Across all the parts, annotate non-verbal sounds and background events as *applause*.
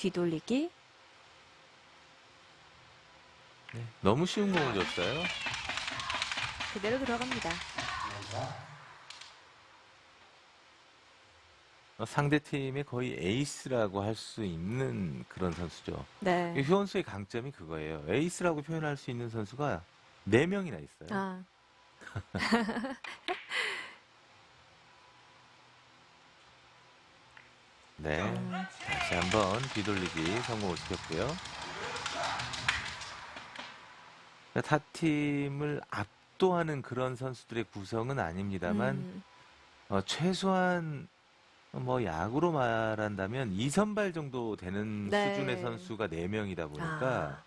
뒤돌리기. 네, 너무 쉬운 공을 줬어요. 그대로 들어갑니다. 어, 상대 팀의 거의 에이스라고 할 수 있는 그런 선수죠. 네. 이 효원수의 강점이 그거예요. 에이스라고 표현할 수 있는 선수가 4명이나 있어요. 아, *laughs* 네. 음, 다시 한번 뒤돌리기 성공을 시켰고요. 그러니까 타 팀을 압도하는 그런 선수들의 구성은 아닙니다만 음, 어, 최소한 뭐 야구로 말한다면 2선발 정도 되는 네. 수준의 선수가 4명이다 보니까 아,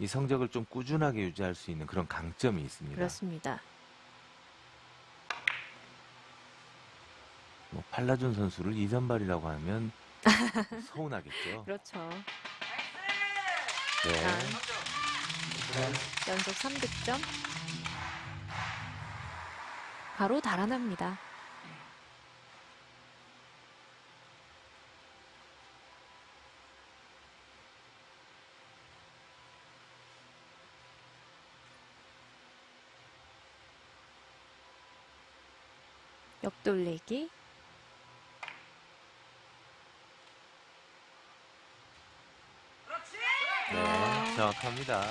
이 성적을 좀 꾸준하게 유지할 수 있는 그런 강점이 있습니다. 그렇습니다. 뭐 팔라준 선수를 2선발이라고 하면 *laughs* 서운하겠죠. 그렇죠. 네. 아, 연속 3득점. 바로 달아납니다. 역돌리기. 네, 정확합니다.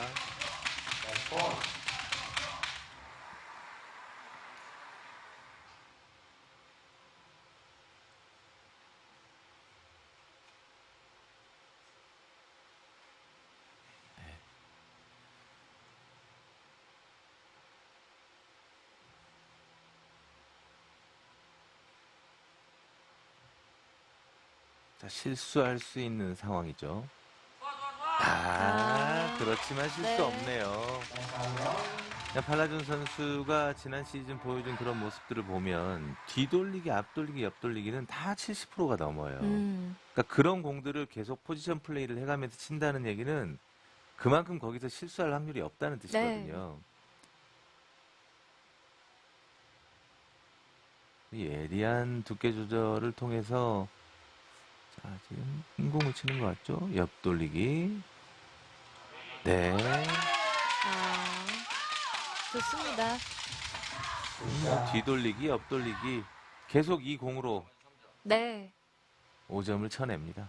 자, 실수할 수 있는 상황이죠. 아, 아, 그렇지만 실수 네. 없네요. 그냥 팔라준 선수가 지난 시즌 보여준 그런 모습들을 보면 뒤돌리기, 앞돌리기, 옆돌리기는 다 70%가 넘어요. 음, 그러니까 그런 공들을 계속 포지션 플레이를 해가면서 친다는 얘기는 그만큼 거기서 실수할 확률이 없다는 뜻이거든요. 이 에리안 두께 조절을 통해서 자 지금 흰 공을 치는 것 같죠? 옆돌리기. 네. 아, 좋습니다. 음, 뒤돌리기, 옆돌리기 계속 이 공으로 네. 5점을 쳐냅니다.